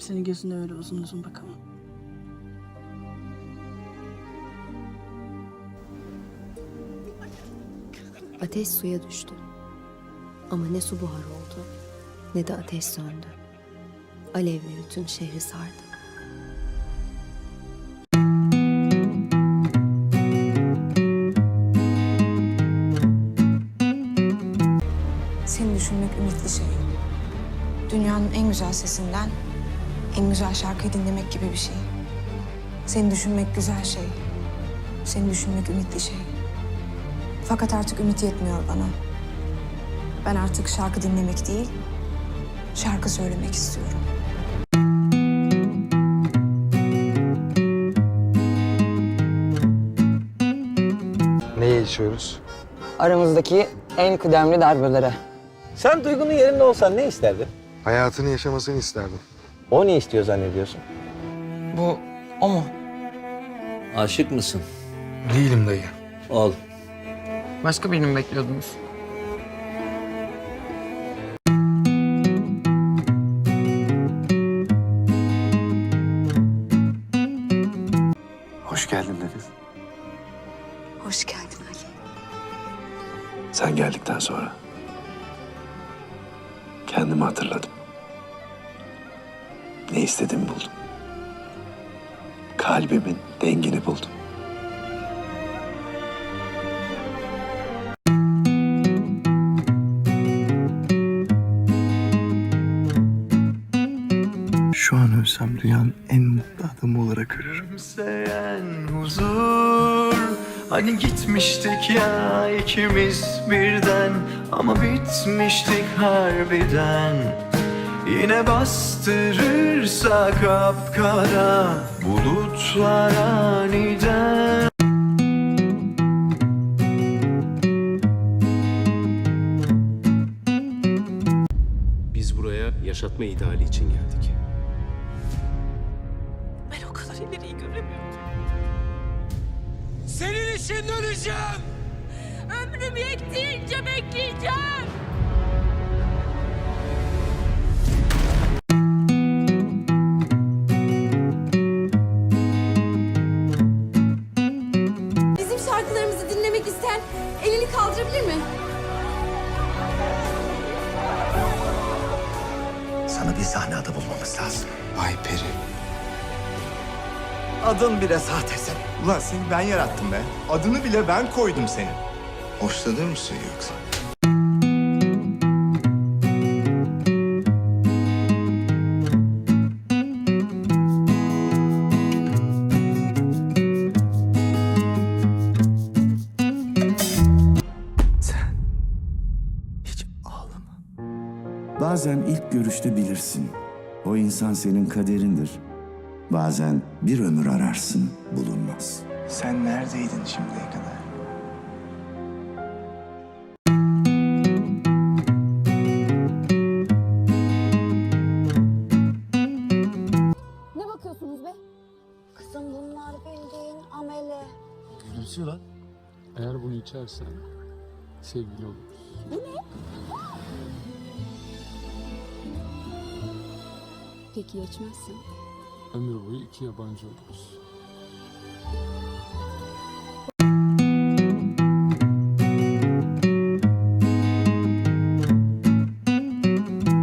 senin gözüne öyle uzun uzun bakamam. Ateş suya düştü. Ama ne su buhar oldu ne de ateş söndü. Alevleri tüm şehri sardı. Seni düşünmek ümitli şey. Dünyanın en güzel sesinden en güzel şarkıyı dinlemek gibi bir şey. Seni düşünmek güzel şey. Seni düşünmek ümitli şey. Fakat artık ümit yetmiyor bana. Ben artık şarkı dinlemek değil, şarkı söylemek istiyorum. Neye içiyoruz? Aramızdaki en kıdemli darbelere. Sen Duygu'nun yerinde olsan ne isterdin? Hayatını yaşamasını isterdim. O ne istiyor zannediyorsun? Bu o mu? Aşık mısın? Değilim dayı. Ol. Başka birini mi bekliyordunuz? Hoş geldin Deniz. Hoş geldin Ali. Sen geldikten sonra kendimi hatırladım. Ne istediğimi buldum. Kalbimin dengini buldum. Şu an ölsem dünyanın en mutlu adamı olarak ölürüm. Gülümseyen huzur Hani gitmiştik ya ikimiz birden Ama bitmiştik harbiden Yine bastırırsa kapkara Bulutlar aniden Biz buraya yaşatma ideali için geldik. Ben o kadar ileriyi göremiyorum. Senin için döneceğim Ömrüm yettiğince bekleyeceğim. Sana bir sahne adı bulmamız lazım. Ay Peri. Adın bile sahtesin Ulan seni ben yarattım be. Adını bile ben koydum senin. Hoşlanır mısın yoksa? Bazen ilk görüşte bilirsin. O insan senin kaderindir. Bazen bir ömür ararsın, bulunmaz. Sen neredeydin şimdiye kadar? Ne bakıyorsunuz be? Kızım bunlar bildiğin amele. Gülsü lan. Eğer bunu içersen sevgili oluruz. Peki ya içmezsen? Ömür boyu iki yabancı oluruz.